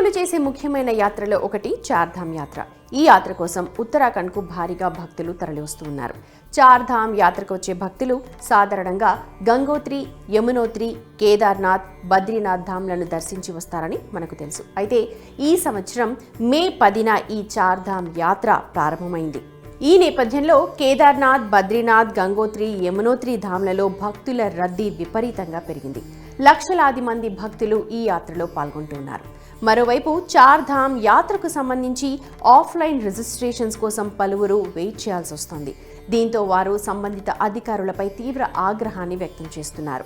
హిందువులు చేసే ముఖ్యమైన యాత్రలో ఒకటి చార్ధామ్ యాత్ర. ఈ యాత్ర కోసం ఉత్తరాఖండ్కు భారీగా భక్తులు తరలివస్తున్నారు. చార్ధామ్ యాత్రకు వచ్చే భక్తులు సాధారణంగా గంగోత్రి యమునోత్రి కేదార్నాథ్ బద్రీనాథ్ ధామ్లను దర్శించి వస్తారని మనకు తెలుసు. అయితే ఈ సంవత్సరం మే పదిన ఈ చార్ధామ్ యాత్ర ప్రారంభమైంది. ఈ నేపథ్యంలో కేదార్నాథ్ బద్రీనాథ్ గంగోత్రి యమునోత్రి ధామ్లలో భక్తుల రద్దీ విపరీతంగా పెరిగింది. లక్షలాది మంది భక్తులు ఈ యాత్రలో పాల్గొంటున్నారు. మరోవైపు చార్ధామ్ యాత్రకు సంబంధించి ఆఫ్లైన్ రిజిస్ట్రేషన్స్ కోసం పలువురు వెయిట్ చేయాల్సి వస్తోంది. దీంతో వారు సంబంధిత అధికారులపై తీవ్ర ఆగ్రహాన్ని వ్యక్తం చేస్తున్నారు.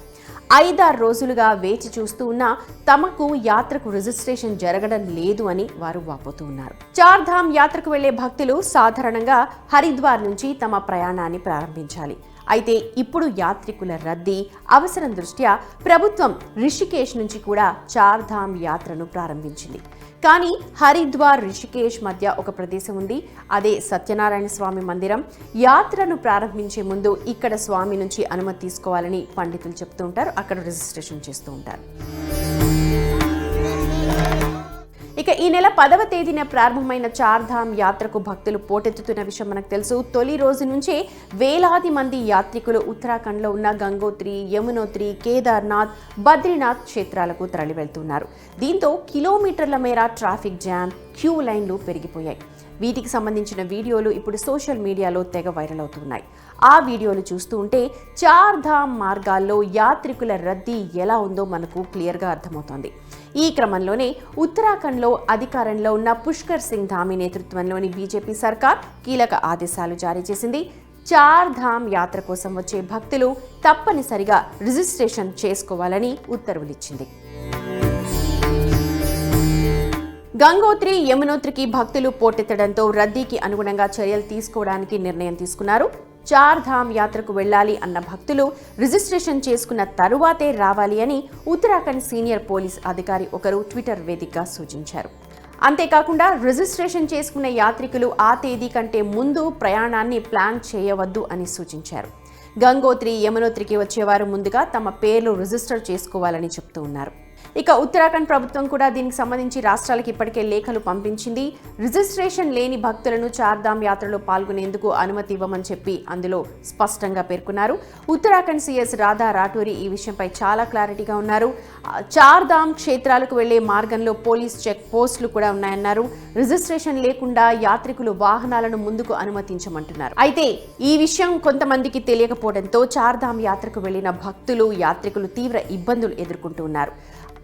ఐదారు రోజులుగా వేచి చూస్తూ ఉన్న తమకు యాత్రకు రిజిస్ట్రేషన్ జరగడం లేదు అని వారు వాపోతూ ఉన్నారు. చార్ధామ్ యాత్రకు వెళ్ళే భక్తులు సాధారణంగా హరిద్వార్ నుంచి తమ ప్రయాణాన్ని ప్రారంభించాలి. అయితే ఇప్పుడు యాత్రికుల రద్దీ అవసరం దృష్ట్యా ప్రభుత్వం రిషికేశ్ నుంచి కూడా చార్ధామ్ యాత్రను ప్రారంభించింది. కానీ హరిద్వార్ రిషికేశ్ మధ్య ఒక ప్రదేశం ఉంది. అదే సత్యనారాయణ స్వామి మందిరం. యాత్రను ప్రారంభించే ముందు ఇక్కడ స్వామి నుంచి అనుమతి తీసుకోవాలని పండితులు చెప్తూ ఉంటారు. అక్కడ రిజిస్ట్రేషన్ చేస్తూ ఉంటారు. ఇక ఈ నెల పదవ తేదీన ప్రారంభమైన చార్ధామ్ యాత్రకు భక్తులు పోటెత్తుతున్న విషయం మనకు తెలుసు. తొలి రోజు నుంచే వేలాది మంది యాత్రికులు ఉత్తరాఖండ్లో ఉన్న గంగోత్రి యమునోత్రి కేదార్నాథ్ బద్రీనాథ్ క్షేత్రాలకు తరలి వెళ్తున్నారు దీంతో కిలోమీటర్ల మేర ట్రాఫిక్ జామ్ క్యూ లైన్లు పెరిగిపోయాయి. వీటికి సంబంధించిన వీడియోలు ఇప్పుడు సోషల్ మీడియాలో తెగ వైరల్ అవుతున్నాయి. ఆ వీడియోలు చూస్తూ ఉంటే చార్ ధామ్ మార్గాల్లో యాత్రికుల రద్దీ ఎలా ఉందో మనకు క్లియర్గా అర్థమవుతోంది. ఈ క్రమంలోనే ఉత్తరాఖండ్లో అధికారంలో ఉన్న పుష్కర్ సింగ్ ధామి నేతృత్వంలోని బీజేపీ సర్కార్ కీలక ఆదేశాలు జారీ చేసింది. చార్ ధామ్ యాత్ర కోసం వచ్చే భక్తులు తప్పనిసరిగా రిజిస్ట్రేషన్ చేసుకోవాలని ఉత్తర్వులిచ్చింది. గంగోత్రి యమునోత్రికి భక్తులు పోటెత్తడంతో రద్దీకి అనుగుణంగా చర్యలు తీసుకోవడానికి నిర్ణయం తీసుకున్నారు. చార్ ధామ్ యాత్రకు వెళ్ళాలి అన్న భక్తులు రిజిస్ట్రేషన్ చేసుకున్న తరువాతే రావాలి అని ఉత్తరాఖండ్ సీనియర్ పోలీస్ అధికారి ఒకరు ట్విట్టర్ వేదికగా సూచించారు. అంతేకాకుండా రిజిస్ట్రేషన్ చేసుకున్న యాత్రికులు ఆ తేదీ కంటే ముందు ప్రయాణాన్ని ప్లాన్ చేయవద్దు అని సూచించారు. గంగోత్రి యమునోత్రికి వచ్చేవారు ముందుగా తమ పేర్లు రిజిస్టర్ చేసుకోవాలని చెప్తూ ఉన్నారు. ఇక ఉత్తరాఖండ్ ప్రభుత్వం కూడా దీనికి సంబంధించి రాష్ట్రాలకు ఇప్పటికే లేఖలు పంపించింది. రిజిస్ట్రేషన్ లేని భక్తులను చార్ధామ్ యాత్రలో పాల్గొనేందుకు అనుమతి ఇవ్వమని చెప్పి అందులో స్పష్టంగా పేర్కొన్నారు. ఉత్తరాఖండ్ సీఎస్ రాధా రాఠూరి ఈ విషయంపై చాలా క్లారిటీగా ఉన్నారు. చార్ధామ్ క్షేత్రాలకు వెళ్ళే మార్గంలో పోలీస్ చెక్ పోస్టులు కూడా ఉన్నాయన్నారు. రిజిస్ట్రేషన్ లేకుండా యాత్రికులు వాహనాలను ముందుకు అనుమతించమంటున్నారు. అయితే ఈ విషయం కొంతమందికి తెలియకపోవడంతో చార్ధామ్ యాత్రకు వెళ్ళిన భక్తులు యాత్రికులు తీవ్ర ఇబ్బందులు ఎదుర్కొంటున్నారు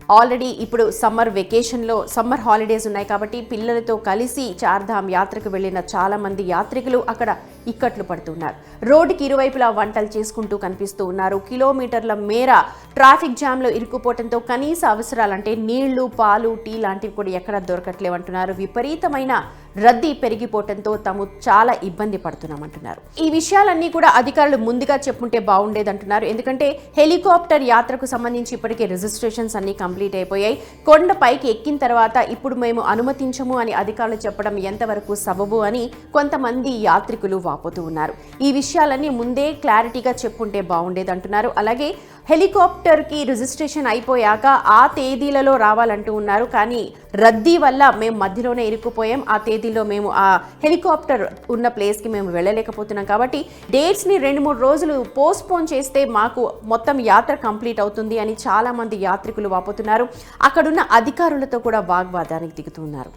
ఆల్రెడీ ఇప్పుడు సమ్మర్ వెకేషన్లో సమ్మర్ హాలిడేస్ ఉన్నాయి కాబట్టి పిల్లలతో కలిసి చార్ధామ్ యాత్రకు వెళ్ళిన చాలామంది యాత్రికులు అక్కడ ఇక్కట్లు పడుతున్నారు. రోడ్డుకి ఇరువైపులా వంటలు చేసుకుంటూ కనిపిస్తూ ఉన్నారు. కిలోమీటర్ల మేర ట్రాఫిక్ జామ్లో ఇరుక్కుపోవడంతో కనీస అవసరాలంటే నీళ్ళు పాలు టీ లాంటివి కూడా ఎక్కడ దొరకట్లేవంటున్నారు. విపరీతమైన రద్దీ పెరిగిపోవడంతో తాము చాలా ఇబ్బంది పడుతున్నామంటున్నారు. ఈ విషయాలన్నీ కూడా అధికారులు ముందుగా చెప్పుంటే బాగుండేదంటున్నారు. ఎందుకంటే హెలికాప్టర్ యాత్రకు సంబంధించి ఇప్పటికే రిజిస్ట్రేషన్స్ అన్ని కంప్లీట్ అయిపోయాయి. కొండ పైకి ఎక్కిన తర్వాత ఇప్పుడు మేము అనుమతించము అని అధికారులు చెప్పడం ఎంతవరకు సబబు అని కొంతమంది యాత్రికులు వాపోతూ ఉన్నారు. ఈ విషయాలన్నీ ముందే క్లారిటీగా చెప్పుంటే బాగుండేదంటున్నారు. అలాగే హెలికాప్టర్కి రిజిస్ట్రేషన్ అయిపోయాక ఆ తేదీలలో రావాలంటూ ఉన్నారు. కానీ రద్దీ వల్ల మేము మధ్యలోనే ఇరుక్కుపోయాం. ఆ తేదీలో మేము ఆ హెలికాప్టర్ ఉన్న ప్లేస్కి మేము వెళ్ళలేకపోతున్నాం. కాబట్టి డేట్స్ని రెండు మూడు రోజులు పోస్ట్పోన్ చేస్తే మాకు మొత్తం యాత్ర కంప్లీట్ అవుతుంది అని చాలామంది యాత్రికులు వాపోతున్నారు. అక్కడున్న అధికారులతో కూడా వాగ్వాదానికి దిగుతున్నారు.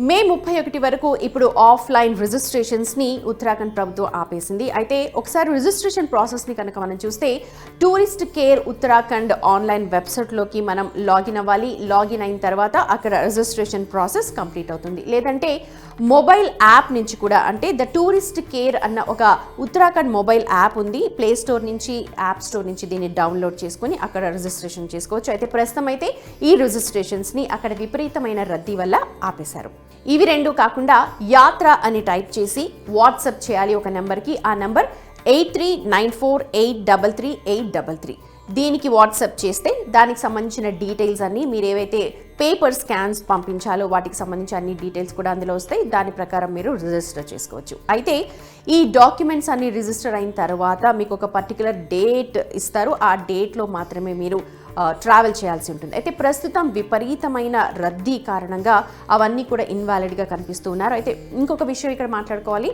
మే ముప్పై ఒకటి వరకు ఇప్పుడు ఆఫ్లైన్ రిజిస్ట్రేషన్స్ని ఉత్తరాఖండ్ ప్రభుత్వం ఆపేసింది. అయితే ఒకసారి రిజిస్ట్రేషన్ ప్రాసెస్ని కనుక మనం చూస్తే టూరిస్ట్ కేర్ ఉత్తరాఖండ్ ఆన్లైన్ వెబ్సైట్లోకి మనం లాగిన్ అవ్వాలి. లాగిన్ అయిన తర్వాత అక్కడ రిజిస్ట్రేషన్ ప్రాసెస్ కంప్లీట్ అవుతుంది. లేదంటే మొబైల్ యాప్ నుంచి కూడా అంటే ద టూరిస్ట్ కేర్ అన్న ఒక ఉత్తరాఖండ్ మొబైల్ యాప్ ఉంది. ప్లే స్టోర్ నుంచి యాప్ స్టోర్ నుంచి దీన్ని డౌన్లోడ్ చేసుకొని అక్కడ రిజిస్ట్రేషన్ చేసుకోవచ్చు. అయితే ప్రస్తుతం అయితే ఈ రిజిస్ట్రేషన్స్ని అక్కడ విపరీతమైన రద్దీ వల్ల ఆపేశారు. ఇవి రెండు కాకుండా యాత్ర అని టైప్ చేసి వాట్సప్ చేయాలి ఒక నెంబర్కి. ఆ number eight three nine four eight double three eight double three. దీనికి వాట్సప్ చేస్తే దానికి సంబంధించిన డీటెయిల్స్ అన్నీ మీరు ఏవైతే పేపర్ స్కాన్స్ పంపించాలో వాటికి సంబంధించి అన్ని డీటెయిల్స్ కూడా అందులో వస్తాయి. దాని ప్రకారం మీరు రిజిస్టర్ చేసుకోవచ్చు. అయితే ఈ డాక్యుమెంట్స్ అన్ని రిజిస్టర్ అయిన తర్వాత మీకు ఒక పర్టికులర్ డేట్ ఇస్తారు. ఆ డేట్లో మాత్రమే మీరు ట్రావెల్ చేయాల్సి ఉంటుంది. అయితే ప్రస్తుతం విపరీతమైన రద్దీ కారణంగా అవన్నీ కూడా ఇన్వాలిడ్గా కనిపిస్తూ ఉన్నారు. అయితే ఇంకొక విషయం ఇక్కడ మాట్లాడుకోవాలి.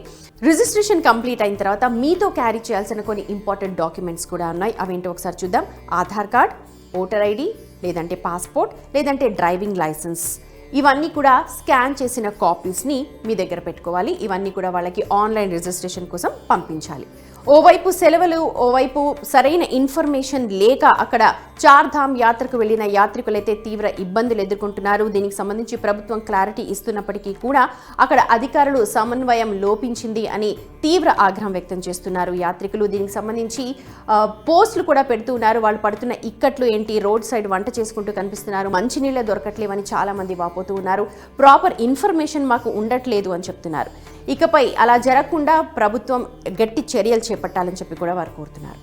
రిజిస్ట్రేషన్ కంప్లీట్ అయిన తర్వాత మీతో క్యారీ చేయాల్సిన కొన్ని ఇంపార్టెంట్ డాక్యుమెంట్స్ కూడా ఉన్నాయి. అవేంటో ఒకసారి చూద్దాం. ఆధార్ కార్డ్ ఓటర్ ఐడి లేదంటే పాస్పోర్ట్ లేదంటే డ్రైవింగ్ లైసెన్స్. ఇవన్నీ కూడా స్కాన్ చేసిన కాపీస్ని మీ దగ్గర పెట్టుకోవాలి. ఇవన్నీ కూడా వాళ్ళకి ఆన్లైన్ రిజిస్ట్రేషన్ కోసం పంపించాలి. ఓవైపు సెలవులు ఓవైపు సరైన ఇన్ఫర్మేషన్ లేక అక్కడ చార్ధామ్ యాత్రకు వెళ్ళిన యాత్రికులైతే తీవ్ర ఇబ్బందులు ఎదుర్కొంటున్నారు. దీనికి సంబంధించి ప్రభుత్వం క్లారిటీ ఇస్తున్నప్పటికీ కూడా అక్కడ అధికారులు సమన్వయం లోపించింది అని తీవ్ర ఆగ్రహం వ్యక్తం చేస్తున్నారు యాత్రికులు. దీనికి సంబంధించి పోస్టులు కూడా పెడుతూ ఉన్నారు. వాళ్ళు పడుతున్న ఇక్కట్లు ఏంటి? రోడ్ సైడ్ వంట చేసుకుంటూ కనిపిస్తున్నారు. మంచినీళ్ళే దొరకట్లేవని చాలా మంది వాపోతూ ఉన్నారు. ప్రాపర్ ఇన్ఫర్మేషన్ మాకు ఉండట్లేదు అని చెప్తున్నారు. ఇకపై అలా జరగకుండా ప్రభుత్వం గట్టి చర్యలు చేపట్టాలని చెప్పి కూడా వారు కోరుతున్నారు.